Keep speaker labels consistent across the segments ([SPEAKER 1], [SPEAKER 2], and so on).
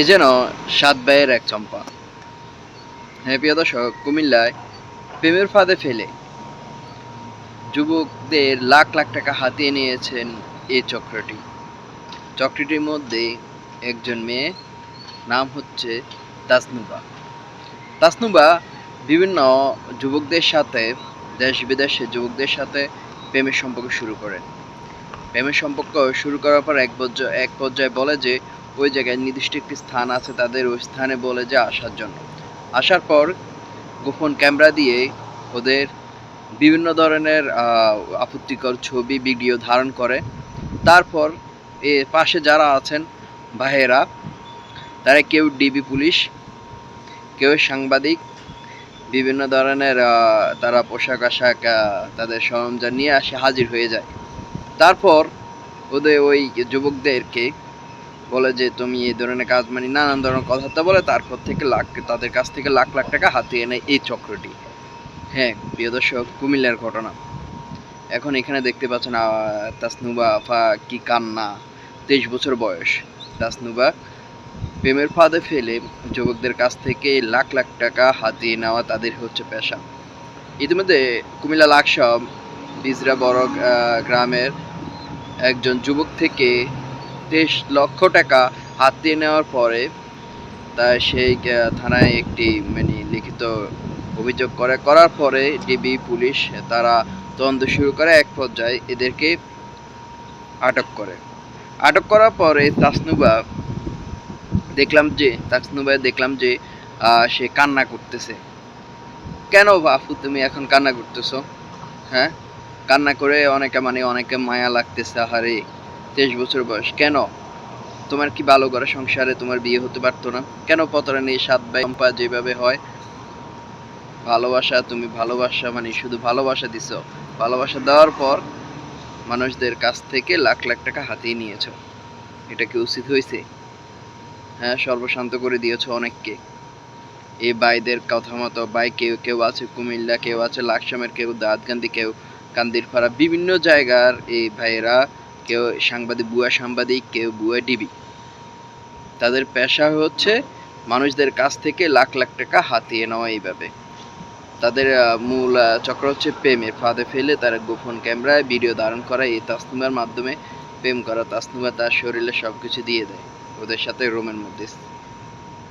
[SPEAKER 1] এ যেন সাত ভাইয়ের এক চম্পা। হ্যাঁ প্রিয় দর্শক, কুমিল্লায় প্রেমের ফাঁদে ফেলে যুবকদের লাখ লাখ টাকা হাতিয়ে নিয়েছেন এই চক্রটি। চক্রটির মধ্যে একজন মেয়ে, নাম হচ্ছে তাসনুবা। তাসনুবা বিভিন্ন যুবকদের সাথে, দেশ বিদেশে যুবকদের সাথে প্রেমের সম্পর্ক শুরু করেন। প্রেমের সম্পর্ক শুরু করার পর এক পর্যায়ে এক পর্যায়ে বলে যে ওই জায়গায় নির্দিষ্ট একটি স্থান আছে, তাদের ওই স্থানে বলে যে আসার জন্য। আসার পর গোপন ক্যামেরা দিয়ে ওদের বিভিন্ন ধরনের আপত্তিকর ছবি, ভিডিও ধারণ করে। তারপর এ পাশে যারা আছেন ভাইয়েরা, তারা কেউ ডিবি পুলিশ, কেউ সাংবাদিক, বিভিন্ন ধরনের তারা পোশাক আশাক তাদের সরঞ্জাম নিয়ে আসে, হাজির হয়ে যায়। তারপর ওদের ওই যুবকদেরকে বলে যে, তুমি এই ধরনের কাজ মানে নানান ধরনের কথাবার্তা বলে, তারপর থেকে লাখ, তাদের কাছ থেকে লাখ লাখ টাকা হাতিয়ে নেয় এই চক্রটি। হ্যাঁ প্রিয় দর্শক, কুমিল্লার ঘটনা। এখন এখানে দেখতে পাচ্ছেন তাসনুবা আফা কি কান্না। তেইশ বছর বয়স। তাসনুবা প্রেমের ফাঁদে ফেলে যুবকদের কাছ থেকে লাখ লাখ টাকা হাতিয়ে নেওয়া তাদের হচ্ছে পেশা। ইতিমধ্যে কুমিল্লা লাকসাম, বিজরা বড় গ্রামের একজন যুবক থেকে তেইশ লক্ষ টাকা হাতিয়ে নেওয়ার পরে তা সেই থানায় একটি মানে লিখিত অভিযোগ করে, করার পরে ডিবি, পুলিশ তারা তদন্ত শুরু করে, এক পর্যায়ে এদেরকে আটক করে। আটক করার পরে তাসনুবা দেখলাম যে তাসনুবা দেখলাম যে সে কান্না করতেছে। কেন বাপু তুমি এখন কান্না করতেছো? হ্যাঁ? কান্না করে অনেকে মানে অনেকে মায়া লাগতেছে, আহারে। তেইশ বছর বয়স। কেন? তোমার কি ভালো করে সংসারে তোমার বিয়ে হতে পারতো না? কেন প্রতারণা সাত ভাই চম্পা যেভাবে হয়? ভালোবাসা, তুমি ভালোবাসা মানে শুধু ভালোবাসা দিছো। ভালোবাসা দেওয়ার পর মানুষদের কাছ থেকে লাখ লাখ টাকা হাতিয়ে নিয়েছো। এটা কি উচিত হয়েছে? হ্যাঁ সর্বশান্ত করে দিয়েছ অনেককে। এই ভাইদের কথা মতো ভাই কেউ কেউ আছে কুমিল্লা, কেউ আছে লাকসামের, কেউ দাঁতগান্দি কেউ কান্দির পাড়া বিভিন্ন জায়গার এই ভাইয়েরা কেউ সাংবাদিক, বুয়া সাংবাদিক, কেউ বুয়া ডিবি। তাদের পেশা হচ্ছে মানুষদের কাছ থেকে লাখ লাখ টাকা হাতিয়ে নেওয়া এইভাবে। তাদের মূল চক্র হচ্ছে প্রেমের ফাঁদে ফেলে তারা গোপন ক্যামেরায় ভিডিও ধারণ করা এই তাসনুমার মাধ্যমে প্রেম করা তাসনুমা তার শরীরে সব কিছু দিয়ে দেয়। ওদের সাথে রোমের মধ্যে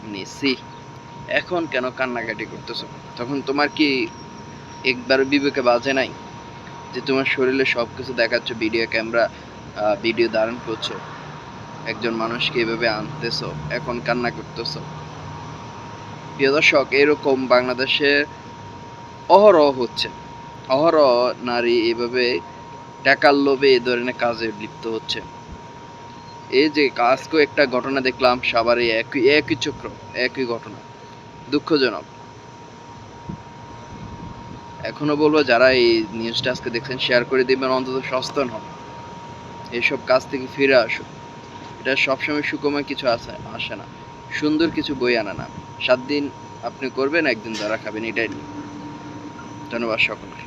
[SPEAKER 1] মানে এখন কেন কান্নাকাটি করতেছো? তখন তোমার কি একবার বিবেকে বাজে নাই? যে তোমার শরীরে সব কিছু দেখাচ্ছ ভিডিও ক্যামেরা ভিডিও ধারণ করছ। একজন মানুষকে এভাবে আনতেছো, এখন কান্না করতেছো। প্রিয় দর্শক, এরকম বাংলাদেশের অহরহ হচ্ছে। অহরহ নারী এভাবে টাকার লোভে এই ধরনের কাজে লিপ্ত হচ্ছে। এই যে আজকেও একটা ঘটনা দেখলাম, সবারই একই একই চক্র, একই ঘটনা। দুঃখজনক। এখনও বলব, যারা এই নিউজটা আজকে দেখছেন শেয়ার করে দিবেন, অন্তত সচেতন হন। এইসব কাজ থেকে ফিরে আসো এটা সবসময় সুকময় কিছু আসে আসে না। সুন্দর কিছু বই আনা না। সাত দিন আপনি করবেন, একদিন ধরা খাবেন, এটাই। ধন্যবাদ সকলকে।